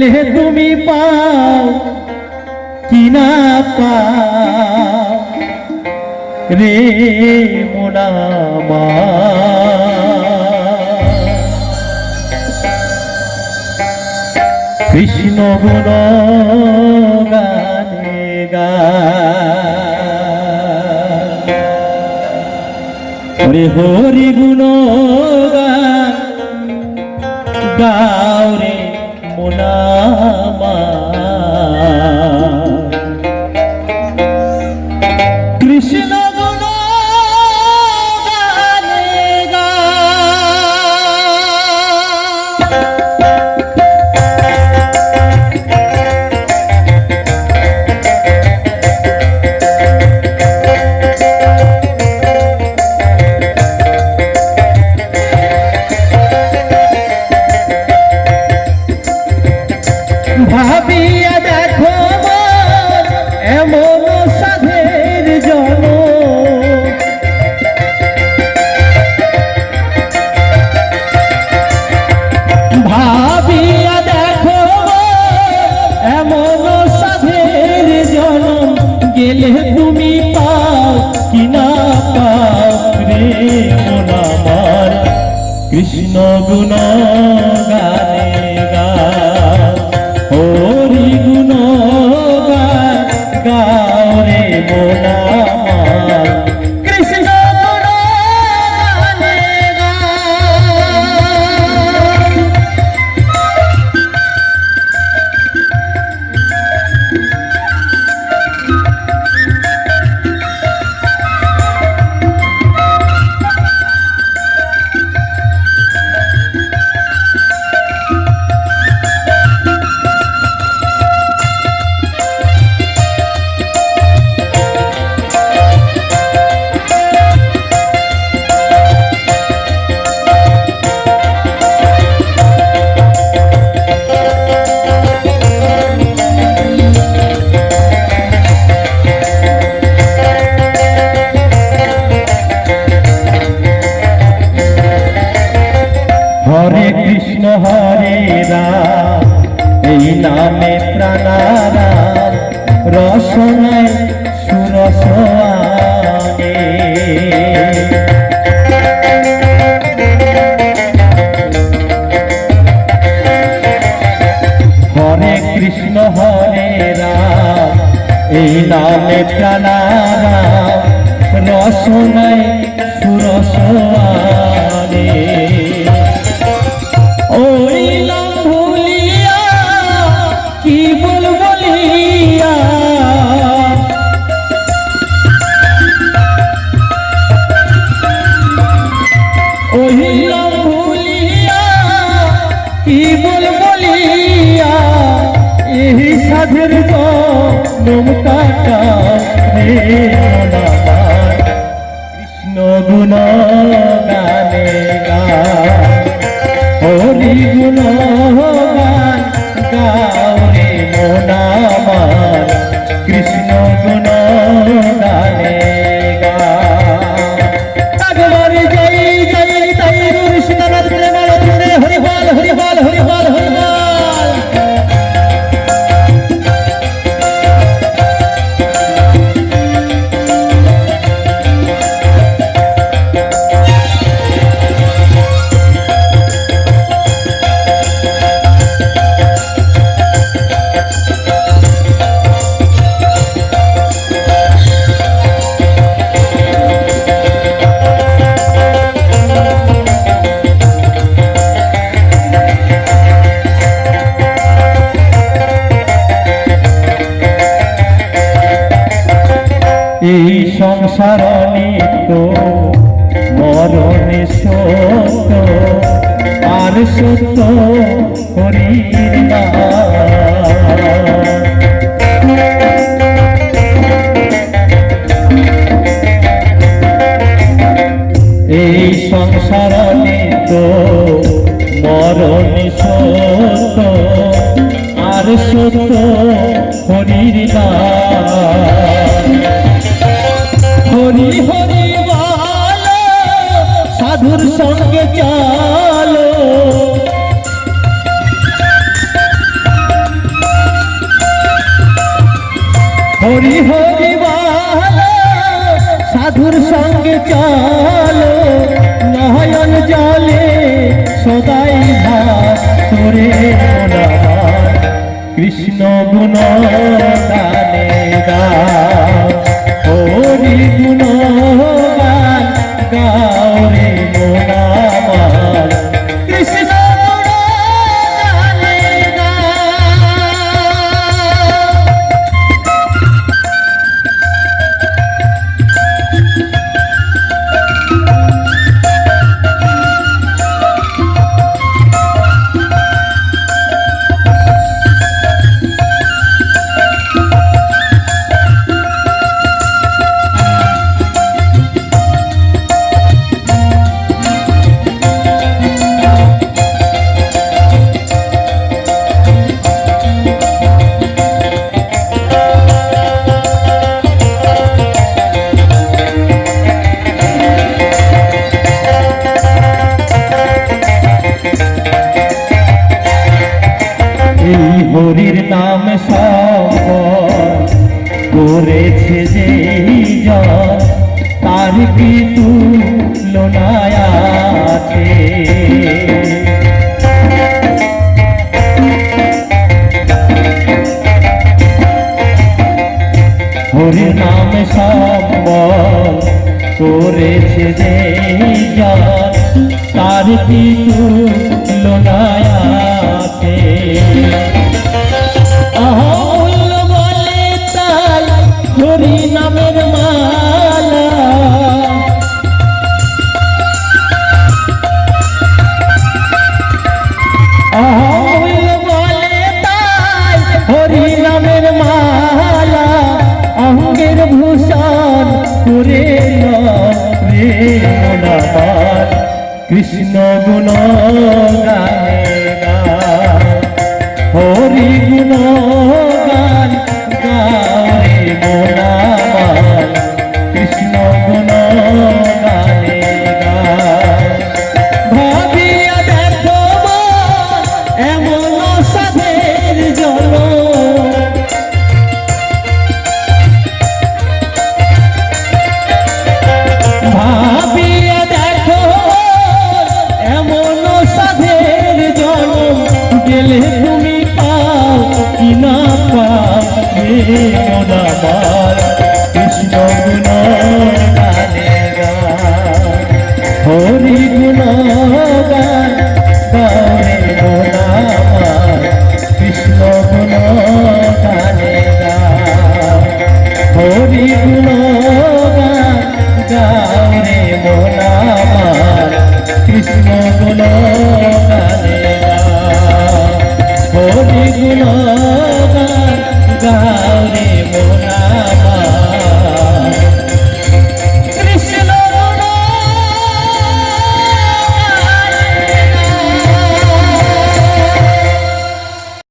গেলে তুমি পাও, কি না পাও রে কৃষ্ণ গুণ গানে গা। হরে গুণ গান, গাও রে মোনামা ভাবিয়া দেখো এমন সাধের জন গেলে তুমি পাও কি না পাও রে মন আমার কৃষ্ণ গুণ আনে হরে কৃষ্ণ হরে রাম এই নামে প্রাণারাম রসনায় সুরস আনে নম রে মনাবার সত্য হরির নাম। এই সংসার নিত্য মরণে সত্য, আর সত্য হরির নাম। হরি হরি সাধুর সঙ্গে চলো হরি হরি সাধুর সঙ্গে চলো। নয়ন জলে সদাই ভাসরে কৃষ্ণ গুণ গানে গাও হরি গুণ গান গাও কি তুলনায় আছে হরির নাম সম্বল করেছে যে তার কি তুলনায় আছে কৃষ্ণ গুণ গানে গেলে তুমি পাও কি না পাও কৃষ্ণ গুণ হরি গুণ গাও রে